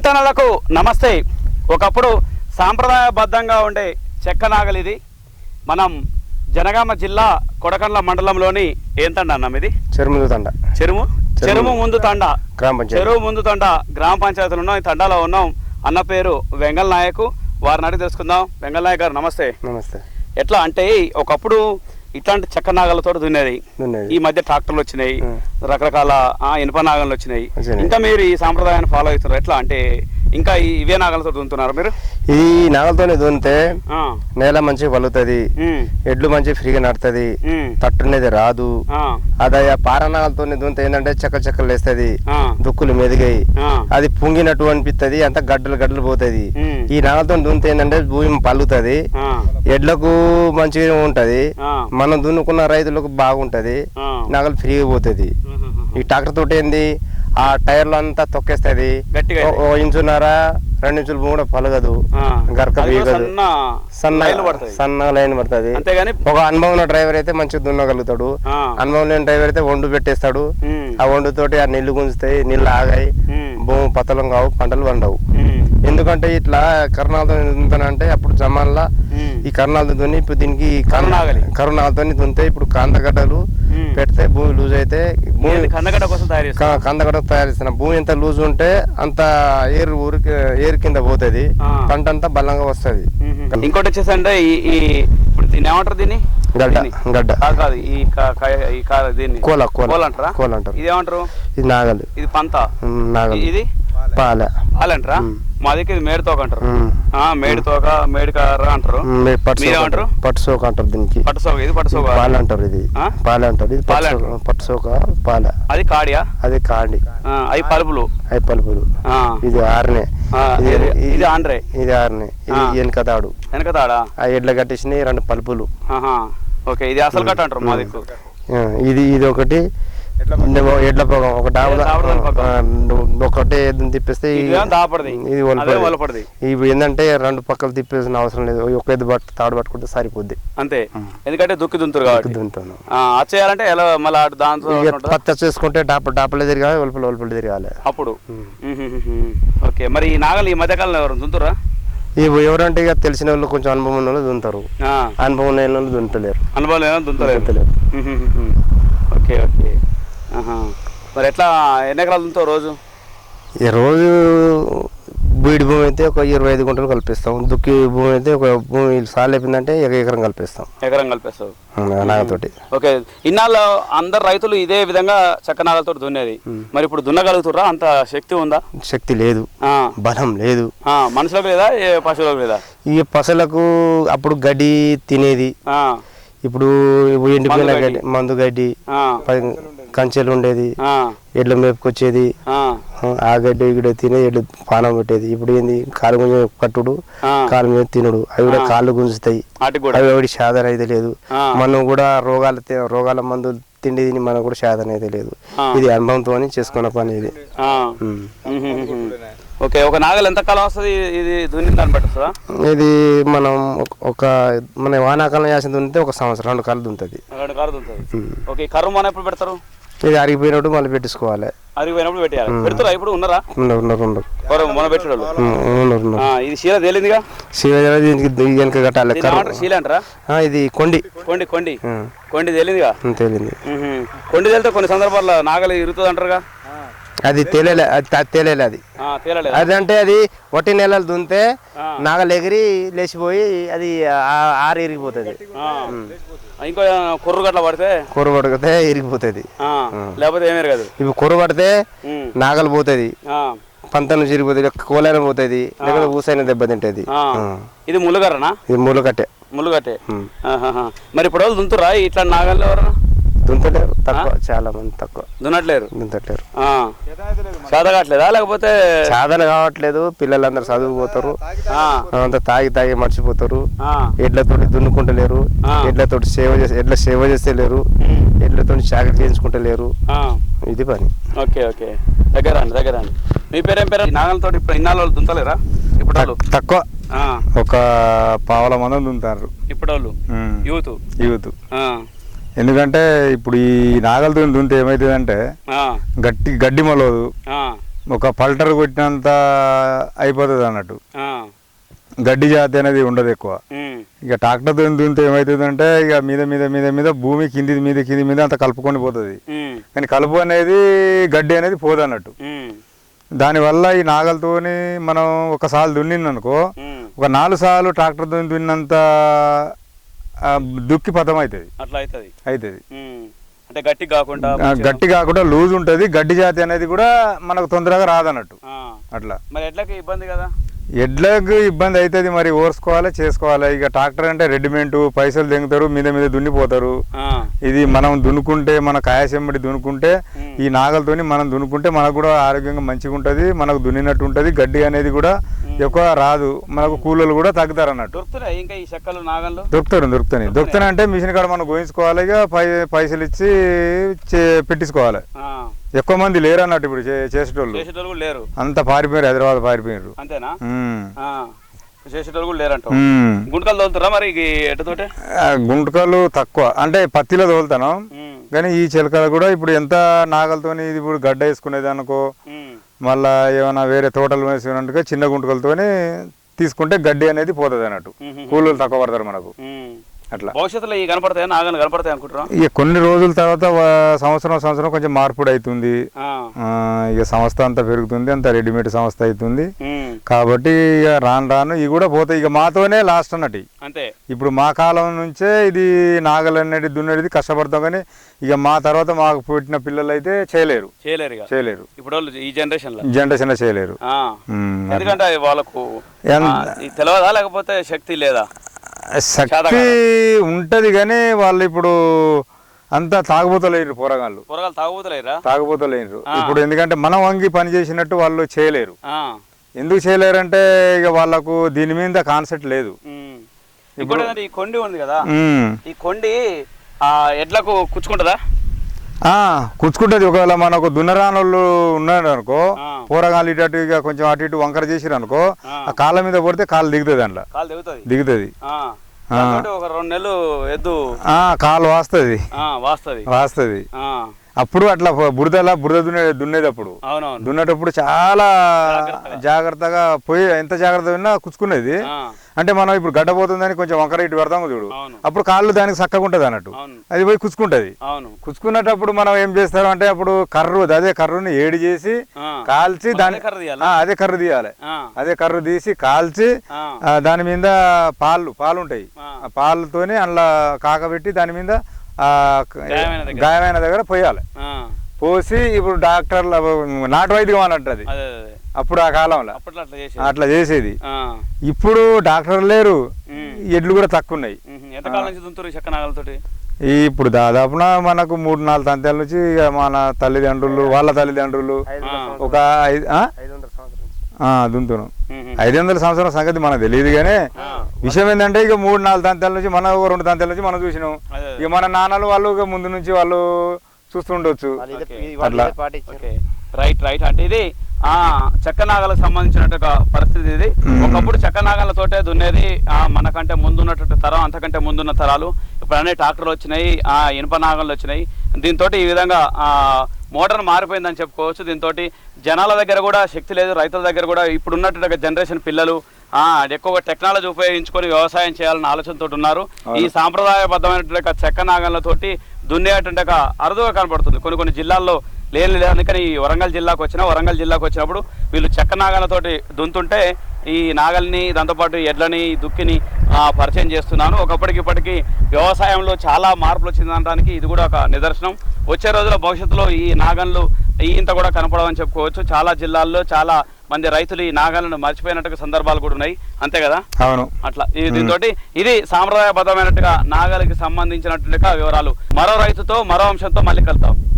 రైతన్నలకు నమస్తే. ఒకప్పుడు సాంప్రదాయబద్ధంగా ఉండే చెక్క నాగలి ఇది. మనం జనగామ జిల్లా కొడకండ్ల మండలంలోని ఏం తండ అన్నాం ఇది? చెరుములు తండ. చెరుము? చెరుము ముందు తండ. గ్రామ పంచాయతీ. చెరువు ముందు తండ గ్రామ పంచాయతీలో ఉన్నాం. ఈ తండాలో ఉన్నాం. అన్న పేరు వెంగల్ నాయకు. వారిని అడిగి తెలుసుకుందాం. వెంగల్ నాయక్ గారు నమస్తే. నమస్తే. ఎట్లా అంటే ఒకప్పుడు ఇట్లాంటి చెక్క నాగలతో దున్నేది. ఈ మధ్య ట్రాక్టర్లు వచ్చినాయి. రకరకాల ఆ, ఇనుప నాగలు వచ్చినాయి వచ్చినాయి. ఇంకా మీరు ఈ సాంప్రదాయాన్ని ఫాలో అవుతున్నారు ఎట్లా అంటే ఇంకా ఇవే నాగలతో దున్నుతున్నారు మీరు? ఈ నాగలతోనే దున్నితే నేల మంచిగా వలుతుంది ఎడ్లు మంచిగా ఫ్రీగా నడుతుంది ఉం, తట్టునేది రాదు. అదే ఆ పార నాగలతోనే దున్నితే ఏంటంటే చెక్క చెక్కలు వేస్తుంది దుక్కులు మెదిగాయి. అది పుంగినట్టు అనిపిస్తుంది అంత గడ్డలు గడ్డలు పోతుంది. ఈ నాగలతో దున్నితే ఏంటంటే భూమి పలుగుతుంది ఆ, ఎడ్లకు మంచిగా ఉంటది మనం దున్నుకున్న రైతులకు బాగుంటది. నాగలు ఫ్రీగా పోతుంది. ఈ ట్రాక్టర్ తోటి ఏంది ఆ టైర్లు అంతా తొక్కేస్తుంది. ఓ ఇంచున్నర రెండు ఇంచులు కూడా పలగదు. గరక బీగదు సన్న సన్న లైన్ పడుతుంది. ఒక అనుభవం ఉన్న డ్రైవర్ అయితే మంచిగా దున్నగలుగుతాడు. అనుభవం లేని డ్రైవర్ అయితే వండు పెట్టేస్తాడు. ఆ వండుతోటి ఆ నీళ్ళు గుంజుతాయి నీళ్ళు ఆగాయి. భూమి పతలం కావు పంటలు పండవు. ఎందుకంటే ఇట్లా కరుణాలతో దున్నుతానంటే అప్పుడు జమాన్లా ఈ కరుణాలతో దున్ని ఇప్పుడు దీనికి. కరుణాలతో దున్నితే ఇప్పుడు కాంతగడ్డలు. పెడితే భూమి లూజ్ అయితే భూమి కందగడ్డ కోసం తయారు చేస్తారు క- కందగడ్డ తయారు చేస్తున్న. భూమి ఎంత లూజ్ ఉంటే అంత ఏరు ఊరికి ఏరు కింద పోతుంది. పంట అంతా బలంగా వస్తుంది. ఉం. ఇంకోటి వచ్చేసి అంటే ఈ ఇప్పుడు దీన్ని ఏమంటారు దీన్ని? గడ్డ? గడ్డ. కాదు ఈ ఈ దీన్ని. కోల కోల. అంటారా? కోల అంటారు. ఇది ఏమంటారు ఇది నాగలి. ఇది పంత. ఉమ్, నాగలి. ఇది? పాల. పాలంటారా. మా దగ్గర మేడు తోక అంటారు. మేడు తోక మేడు కర్ర అంటారు. మీరేమంటారు? అంటారు. పట్టు సోక అంటారు దీనికి. పట్టు సోక ఇది పట్టు సోక? పాల అంటారు ఇది. ఆ? పాల అంటారు ఇది పాల పట్టు సోక- పాల. అది కాడియా? అది కాండి. అవి పలుపులు. అవి పలుపులు. ఇది ఆరునే. ఇది- ఆండ్రే. ఇది ఆరునే. ఇది. వెనక తాడు వెనక తాడా? ఆ ఎడ్ల కట్టేసినాయి రెండు పలుపులు. ఓకే ఇది అసలు కట్ట అంటారు మా దిక్కు. ఇది ఇది ఒకటి. ఎడ్ల పొగం ఒక. ఒకటే తిప్పేస్తే ఇది వలపడది ఇవి ఏంటంటే రెండు పక్కలు తిప్పేసిన అవసరం లేదు. ఒక ఎద్దు పట్టు తాడు పట్టుకుంటే సరిపోద్ది. అంతే. ఎందుకంటే దుక్కి దుంతురు కాబట్టి. అది చేయాలంటే ఎలా మళ్ళీ దాంతో? పచ్చ చేసుకుంటే డాప డాపలే తిరగాలి ఒలుపులు ఒలుపులు తిరగాలి. అప్పుడు. ఓకే. మరి ఈ నాగలు ఈ మధ్యకాలంలో ఎవరు దుంతురా ఇవి ఎవరంటే ఇక తెలిసిన వాళ్ళు కొంచెం అనుభవం ఉన్న వాళ్ళు దున్నుతారు ఆ, అనుభవం లేని వాళ్ళు దున్నుతలేరు అనుభవం దున్నుతలేరు ఉహుహుహు. Okay okay. మరి ఎట్లా ఎన్ని ఎకరాలు దుంతావు రోజు? ఈ రోజు బీడి భూమి అయితే ఒక ఇరవై ఐదు గుంటలు కల్పిస్తాం. దుక్కి భూమి అయితే ఒక భూమి సాల్ అయిపోయిందంటే ఒక ఎకరం కల్పిస్తాం. ఎకరం కలిపేస్తావు. నాగతోటి. ఓకే. ఇన్నాళ్ళు అందరు రైతులు ఇదే విధంగా చక్క నాగలతో దున్నేది. మరి ఇప్పుడు దున్నగలుగుతుర్రా? అంత శక్తి ఉందా? శక్తి లేదు. బలం లేదు. మనుషులకు లేదా ఏ పశువులకు లేదా? ఈ పసలకు అప్పుడు గడ్డి తినేది. ఇప్పుడు ఎండిపోయిన మందు గడ్డి మందు గడ్డి కంచెలు ఉండేది. ఎడ్ల మేపుకొచ్చేది. ఆ, ఆ గడ్డి ఇక్కడ తినే ఎడ్లు పానం పెట్టేది. ఇప్పుడు ఏంది? కాలు గుంజ కట్టుడు. కాలు మీద తినుడు. అవి కూడా కాళ్ళు గుంజుతాయి. అవి ఒకటి సాధన అయితే లేదు. మనం కూడా రోగాల రోగాల మందులు తిండి తిని మనకు కూడా సాధన అయితే లేదు. ఇది అనుభవంతో చేసుకున్న పని ఇది. ఓకే ఒక నాగలు ఎంత కాలం వస్తుంది? ఇది దున్ని దాన్ని ఇది మనం ఒక- మన వానాకాలం చేసిన దున్నితే ఒక సంవత్సరం రెండు కాళ్ళు దుంతుంది. రెండు కారు దుంతుంది. ఓకే ఈ కర్రు మన ఎప్పుడు పెడతారు? ఇది అరిగిపోయినట్టు మళ్ళీ పెట్టించుకోవాలి అరిగిపోయినప్పుడు పెట్టేయాలి. పెడతారా? ఇప్పుడు ఉన్నారా? ఉండరు ఉండరు ఉండరు ఎవరు మన ఆ, ఇది శీల తేలిందిగా? శివ దీనికి వెనక కట్టాలి శీల అంటారా? ఆ, ఇది కొండి. కొండి కొండి. కొండి తేలిందిగా? తేలింది. కొండి తేలితే కొన్ని సందర్భాల్లో నాగలి ఇరుగుతుంది అంటారుగా? అది తేలేలే తేలేలే అది. అది అంటే అది ఒట్టి నెలలు దున్నితే. నాగలు ఎగిరి లేచిపోయి అది ఆ- ఆరు ఇరిగిపోతుంది. ఇంకో కుర్రు గట్ల పడితే? కూర పడితే ఇరిగిపోతుంది. లేకపోతే ఏమీ ఎరగదు ఇప్పుడు కూర పడితే. నాగలు పోతుంది. పంతను చిరిగిపోతుంది కోలైన పోతుంది లేకపోతే ఊసైన దెబ్బ తింటది. ఆ. ఇది ముళ్ళుగారనా ఇది మూల కట్టే ముళ్ళుగట్టే. ఉమ్. ఆహాహా. మరి ఇప్పుడు దుంతురా ఇట్లా నాగళ్ళు ఎవరన్నా? దుంతలేరు తక్కువ చాలా మంది తక్కువ. దున్నట్లేరు? ఆ. చేతగాట్లేదా లేకపోతే సాధన కావట్లేదు. పిల్లలందరూ చదువుకుపోతారు. ఆ, అంతా తాగి తాగి మర్చిపోతారు. ఆ, ఎడ్లతోటి దున్నుకుంటలేరు. ఎడ్లతోటి సేవ చేసి ఎడ్ల సేవ చేస్తలేరు. ఉమ్, ఎడ్లతోటి చాకరీ చేయించుకుంటలేరు. ఆ. ఇది పని. Okay okay. దగ్గర అండి దగ్గర అండి మీ పేరేం పేరు? నాగలతో ఇప్పుడు ఇన్నాళ్ళు వాళ్ళు దుంతలేరా? ఇప్పుడు వాళ్ళు? తక్కువ. ఆ, ఒక పావల మంది దున్నుతారు ఇప్పుడు వాళ్ళు యూత్? యూత్. ఆ, ఎందుకంటే ఇప్పుడు ఈ నాగలతో దున్నితే ఏమవుతుందంటే ఆ, గట్టి గడ్డి మొలవదు. ఒక పల్టర్ కొట్టినంత అయిపోతుంది అన్నట్టు. గడ్డి జాతి అనేది ఉండదు ఎక్కువ. ఇక ట్రాక్టర్తో దున్నితే ఏమవుతుందంటే ఇక మీద మీద మీద మీద భూమి కింది మీద కింది మీద అంత కలుపుకొని పోతుంది. కానీ కలుపు అనేది గడ్డి అనేది పోదు అన్నట్టు. దానివల్ల ఈ నాగలతోని మనం ఒకసారి దున్నిందనుకో. ఒక నాలుగు సార్లు ట్రాక్టర్ దున్ని దున్నంత దుక్కి పదం అవుతుంది అట్లా అవుతుంది అవుతుంది. అంటే గట్టి కాకుండా గట్టి కాకుండా లూజ్ ఉంటుంది గడ్డి జాతి అనేది కూడా మనకు తొందరగా రాదన్నట్టు. అట్లా. మరి ఎట్లకి ఇబ్బంది కదా? ఎడ్లకు ఇబ్బంది అవుతుంది మరి ఓర్చుకోవాలి చేసుకోవాలి? ఇక ట్రాక్టర్ అంటే రెడీమేడ్ పైసలు దెంగుతారు మీద మీద దున్నిపోతారు. ఇది మనం దున్నుకుంటే మన కాయసెమ్మడి దున్నుకుంటే. ఈ నాగలతోని మనం దున్నుకుంటే మనకు కూడా ఆరోగ్యంగా మంచిగా ఉంటుంది మనకు దున్నినట్టు ఉంటుంది గడ్డి అనేది కూడా ఎక్కువ రాదు. మనకు కూలీలు కూడా తగ్గుతారు అన్నట్టు. దొరుకుతారు దొరుకుతాయి దొరుకుతాయి. అంటే మిషన్ కాడ మనం గోయించుకోవాలి ఇక పై పైసలు ఇచ్చి పెట్టించుకోవాలి. ఎక్కువ మంది లేరు అన్నట్టు ఇప్పుడు చేసేటోళ్ళు. చేసేటోళ్ళు లేరు. అంత పారిపోయారు హైదరాబాద్ పారిపోయారు. అంతేనా? చేసేటోళ్ళు కూడా. గుంటకలు తోలుతారా మరి ఎట్టతోటే గుంటకలు తక్కువ. అంటే పత్తిలో తోలుతాను. కానీ ఈ చిలకలు కూడా ఇప్పుడు ఎంత నాగలతోని ఇది ఇప్పుడు గడ్డ వేసుకునేది అనుకో మళ్ళా ఏమైనా వేరే తోటలు వేసుకున్నట్టుగా చిన్న గుంటకలతోని తీసుకుంటే గడ్డి అనేది పోతుంది అన్నట్టు కూలీలు తక్కువ పడతారు మనకు. అట్లా. భవిష్యత్తులో ఈ కనపడతాయా? నాగలు కనపడతాయి అనుకుంటున్నా ఇక కొన్ని రోజుల తర్వాత సంవత్సరం సంవత్సరం కొంచెం మార్పుడు అవుతుంది ఇక సంస్థ అంతా పెరుగుతుంది అంత రెడీమేడ్ సంస్థ అవుతుంది కాబట్టి ఇక రాను రాను ఇవి కూడా పోతాయి. ఇక మాతోనే లాస్ట్ అన్నట్టు. ఇవి. అంతే. ఇప్పుడు మా కాలం నుంచే ఇది నాగలు అనేది దున్నేది కష్టపడతాం కానీ ఇక మా తర్వాత మాకు పుట్టిన పిల్లలు అయితే చేయలేరు చేయలేరు చేయలేరు. ఇప్పుడు ఈ జనరేషన్లో జనరేషన్ చేయలేరు. ఎందుకంటే వాళ్ళకు తెలియదా లేకపోతే శక్తి లేదా? శక్తి ఉంటది కానీ వాళ్ళు ఇప్పుడు అంతా తాగుబోతలేరు పోరగాళ్ళు. తాగుతలేరా తాగుబోతలేరు. ఇప్పుడు ఎందుకంటే మనం వంగి పని చేసినట్టు వాళ్ళు చేయలేరు. ఎందుకు చేయలేరంటే ఇక వాళ్ళకు దీని మీద కాన్సెప్ట్ లేదు. ఇప్పుడు ఈ కొండి ఉంది కదా. ఈ కొండి ఆ ఎడ్లకు కుచ్చుకుంటుందా? ఆ, కూర్చుకుంటది ఒకవేళ మనకు దున్నరానోళ్ళు ఉన్నాడు అనుకో ఆ. పోరగాళ్ళు ఇటు ఇక కొంచెం అటు ఇటు వంకర చేసిరు అనుకో ఆ. కాళ్ళ మీద పడితే కాళ్ళు దిగుతుంది అందులో. కాలు దిగుతుంది? ఒక రెండు నెలలు ఎద్దు ఆ కాలు వాస్తుంది. వాస్తది. వాస్తుంది. అప్పుడు అట్లా బురదలా బురద దున్నే దున్నేటప్పుడు. దున్నేటప్పుడు చాలా జాగ్రత్తగా. పోయి ఎంత జాగ్రత్త ఉన్నా కుచ్చుకునేది. అంటే మనం ఇప్పుడు గడ్డ పోతుందని కొంచెం వంకర ఇటు పెడతాము చూడు. అప్పుడు కాళ్ళు దానికి చక్కగా ఉంటుంది అన్నట్టు అది పోయి కుచ్చుకుంటది. కుచ్చుకున్నప్పుడు మనం ఏం చేస్తాం అంటే అప్పుడు కర్రు అదే కర్రుని ఏడి చేసి కాల్చి దాని అదే కర్ర తీయాలా? అదే కర్రు తీసి కాల్చి దాని మీద పాలు పాలు ఉంటాయి ఆ. పాలతోని అందులో కాకబెట్టి దాని మీద గాయమైన దగ్గర. గాయమైన దగ్గర పోయాలి. ఆ, పోసి ఇప్పుడు డాక్టర్ల నాటు వైద్యం అని అంటది అదే అప్పుడు ఆ కాలంలో. అట్లా చేసి అట్లా చేసేది. ఆ, ఇప్పుడు డాక్టర్లు లేరు. ఎడ్లు కూడా తక్కువ ఉన్నాయి ఇప్పుడు దాదాపున మనకు మూడు నాలుగు తంతెల నుంచి ఇక మన తల్లిదండ్రులు వాళ్ళ తల్లిదండ్రులు ఒక ఐదు దుంతును ఐదు వందల సంవత్సరం సంగతి మనకు తెలియదు కానీ విషయం ఏంటంటే ఇక మూడు నాలుగు తంతెల నుంచి మనం ఒక రెండు తంతెల నుంచి మనం చూసినాం. ఇక మన నాన్నలు వాళ్ళు ఇక ముందు నుంచి వాళ్ళు చూస్తుండొచ్చు. అట్లా. Right right. అంటే ఇది ఆ చెక్క నాగలకు సంబంధించినట్టు ఒక పరిస్థితి ఇది. ఒకప్పుడు చెక్క నాగలతోటే దున్నేది ఆ మనకంటే ముందున్నటువంటి తరం అంతకంటే ముందున్న తరాలు. ఇప్పుడు అన్ని ట్రాక్టర్లు వచ్చినాయి ఆ ఇనుప నాగళ్ళు వచ్చినాయి. దీంతో ఈ విధంగా ఆ మోటార్ మారిపోయిందని చెప్పుకోవచ్చు. దీంతో జనాల దగ్గర కూడా శక్తి లేదు రైతుల దగ్గర కూడా ఇప్పుడు ఉన్నటువంటి జనరేషన్ పిల్లలు ఆ ఎక్కువగా టెక్నాలజీ ఉపయోగించుకొని వ్యవసాయం చేయాలన్న ఆలోచనతో ఉన్నారు. ఈ సాంప్రదాయబద్ధమైనటువంటి చెక్క నాగళ్ళతోటి దున్నేటువంటి ఒక అరుదుగా కనబడుతుంది కొన్ని కొన్ని జిల్లాల్లో లేని లేదు. కానీ ఈ వరంగల్ జిల్లాకు వచ్చిన వరంగల్ జిల్లాకు వచ్చినప్పుడు వీళ్ళు చెక్క నాగలతోటి దున్తుంటే ఈ నాగల్ని దాంతోపాటు ఎడ్లని దుక్కిని పరిచయం చేస్తున్నాను. ఒకప్పటికి ఇప్పటికి వ్యవసాయంలో చాలా మార్పులు వచ్చిందనడానికి ఇది కూడా ఒక నిదర్శనం. వచ్చే రోజుల భవిష్యత్తులో ఈ నాగన్లు ఈ ఇంత కూడా కనపడవని చెప్పుకోవచ్చు. చాలా జిల్లాల్లో చాలా మంది రైతులు ఈ నాగలను మర్చిపోయినట్టుగా సందర్భాలు కూడా ఉన్నాయి. అంతే కదా? అవును. అట్లా. ఇది దీంతో ఇది సాంప్రదాయబద్ధమైనట్టుగా నాగలికి సంబంధించినట్టుగా వివరాలు. మరో రైతుతో మరో అంశంతో మళ్ళీ కలుద్దాం.